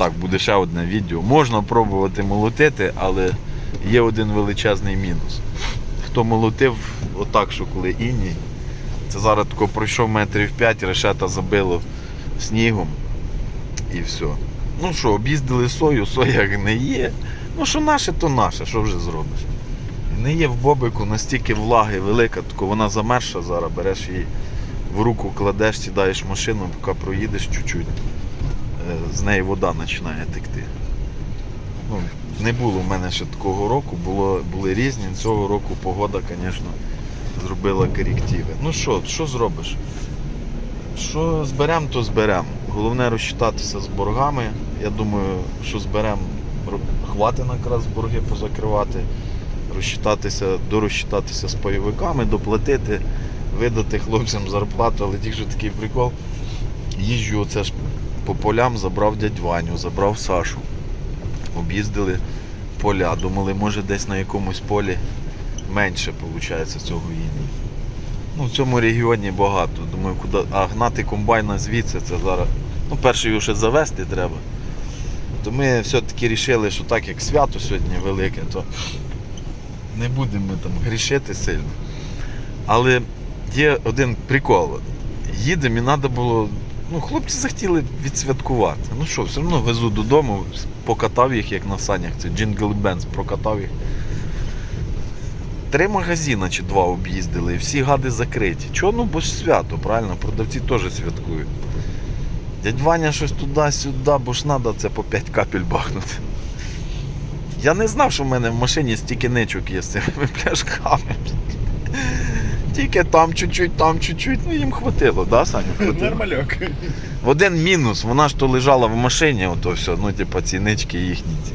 так, буде ще одне відео. Можна пробувати молотити, але є один величезний мінус. Хто молотив отак, що коли іній, це зараз тако пройшов метрів 5, решета забило снігом і все. Ну що, об'їздили сою, соя гниє. Ну що наше, то наше, що вже зробиш? Не є в бобику настільки влаги велика, тако вона замерша зараз, береш її в руку, кладеш, сідаєш машину, поки проїдеш чуть-чуть, з неї вода починає текти. Ну, не було в мене ще такого року, було, були різні. Цього року погода, звісно, зробила корективи. Ну що, що зробиш? Що зберемо, то зберемо. Головне розчитатися з боргами. Я думаю, що зберемо, хватить якраз борги позакривати, розчитатися, дорозчитатися з пайовиками, доплатити, видати хлопцям зарплату, але тільки що такий прикол. Їжджу оце ж по полям, забрав дядь Ваню, забрав Сашу. Об'їздили поля. Думали, може десь на якомусь полі менше виходить цього їдні. Ну, в цьому регіоні багато. Думаю, куди. А гнати комбайна звідси це зараз. Ну, перше його ще завести треба. То ми все-таки вирішили, що так як свято сьогодні велике, то не будемо ми там грішити сильно. Але є один прикол. Їдемо і треба було. Ну, хлопці захотіли відсвяткувати. Ну що, все одно везу додому, покатав їх як на санях. Це Джингл Бенз прокатав їх. Три магазини чи два об'їздили, і всі гади закриті. Чого? Ну, бо ж свято, правильно? Продавці теж святкують. Дядь Ваня щось туди-сюди, бо ж треба це по 5 капель бахнути. Я не знав, що в мене в машині стільки ничок є з цими пляшками. Тільки там чуть-чуть, там чуть-чуть, ну їм хватило, да, Саня? Хватило. Нормальок. В один мінус, вона ж то лежала в машині, ото все, ну, типа ці нички їхні ці.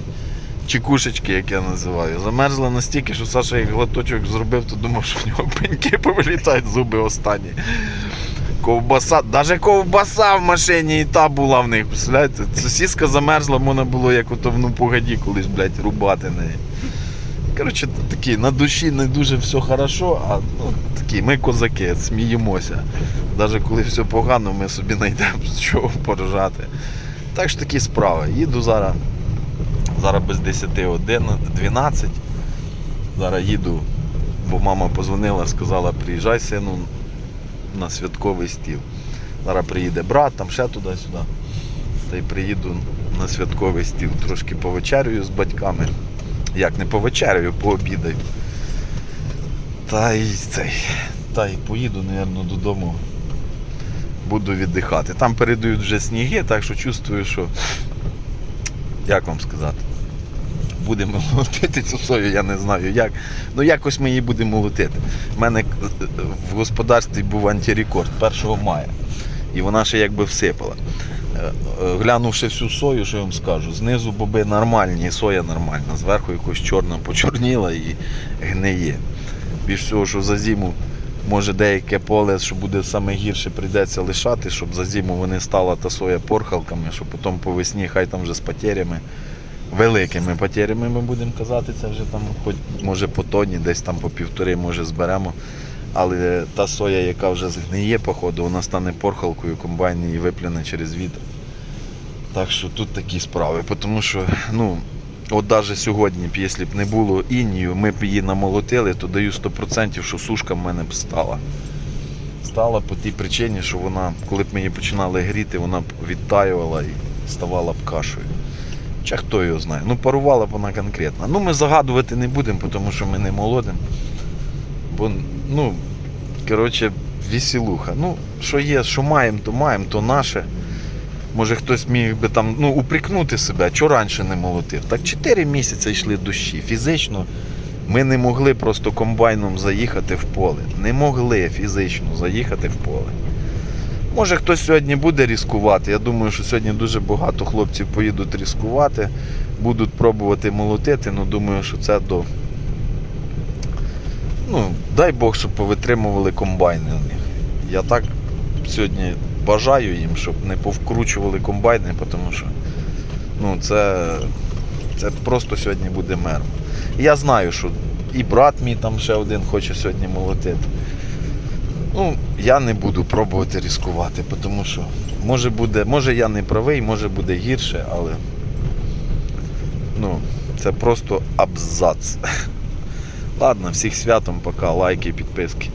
Чекушечки, як я називаю. Замерзла настільки, що Саша як глоточок зробив, то думав, що в нього пеньки повилітають зуби останні. Ковбаса, навіть ковбаса в машині і та була в них. Представляєте? Сосіска замерзла, можна було як ото в ну погоді колись, блядь, рубати неї. Коротше, такі, на душі не дуже все хорошо, а ну, такі, ми козаки, сміємося. Навіть коли все погано, ми собі знайдемо з чого поржати. Так що такі справи. Їду зараз. Зараз без 10 11, 12. Зараз їду, бо мама позвонила, сказала, приїжджай сину на святковий стіл. Зараз приїде брат, там ще туди-сюди. Та й приїду на святковий стіл. Трошки повечерюю з батьками. Як не повечерюю, пообідаю. Та й цей. Та й поїду, мабуть, додому. Буду віддихати. Там передають вже сніги, так що чувствую, що. Як вам сказати? Будемо молотити цю сою, я не знаю як. Ну якось ми її будемо молотити. У мене е, в господарстві був антирекорд 1 мая. І вона ще якби всипала. Е, е, Глянувши всю сою, що я вам скажу, знизу боби нормальні, соя нормальна, зверху якось чорна почорніла і гниє. Більш всього, що за зиму може деяке поле, що буде саме гірше, прийдеться лишати, щоб за зиму вони стала та соя порхалками, щоб потім по весні хай там вже з потерями, великими потерями ми будемо казати, це вже там хоч може по тоні, десь там по півтори, може зберемо. Але та соя, яка вже згниє, походу, вона стане порхалкою, комбайн її виплюне через вітер. Так що тут такі справи. Тому що, ну, от навіть сьогодні, якщо б не було інію, ми б її намолотили, то даю 100%, що сушка в мене б стала. Стала по тій причині, що вона, коли б її починали гріти, вона б відтаювала і ставала б кашею. Чи хто його знає. Ну, парувала б вона конкретно. Ну, ми загадувати не будемо, тому що ми не молодимо. Бо, ну, коротше, веселуха. Ну, що є, що маємо, то маємо, то наше. Може хтось міг би там ну, упрекнути себе, що раніше не молотив. Так 4 місяці йшли дощі. Фізично ми не могли просто комбайном заїхати в поле. Не могли фізично заїхати в поле. Може хтось сьогодні буде ризикувати. Я думаю, що сьогодні дуже багато хлопців поїдуть ризикувати, будуть пробувати молотити, але думаю, що це до. Ну, дай Бог, щоб повитримували комбайни у них. Я так сьогодні бажаю їм, щоб не повкручували комбайни, тому що ну, це, це просто сьогодні буде мер. Я знаю, що і брат мій там ще один хоче сьогодні молотити. Ну, я не буду пробувати ризикувати, тому що може буде, може я не правий, може буде гірше, але ну, це просто абзац. Ладно, всіх святом, пока, лайки, підписки.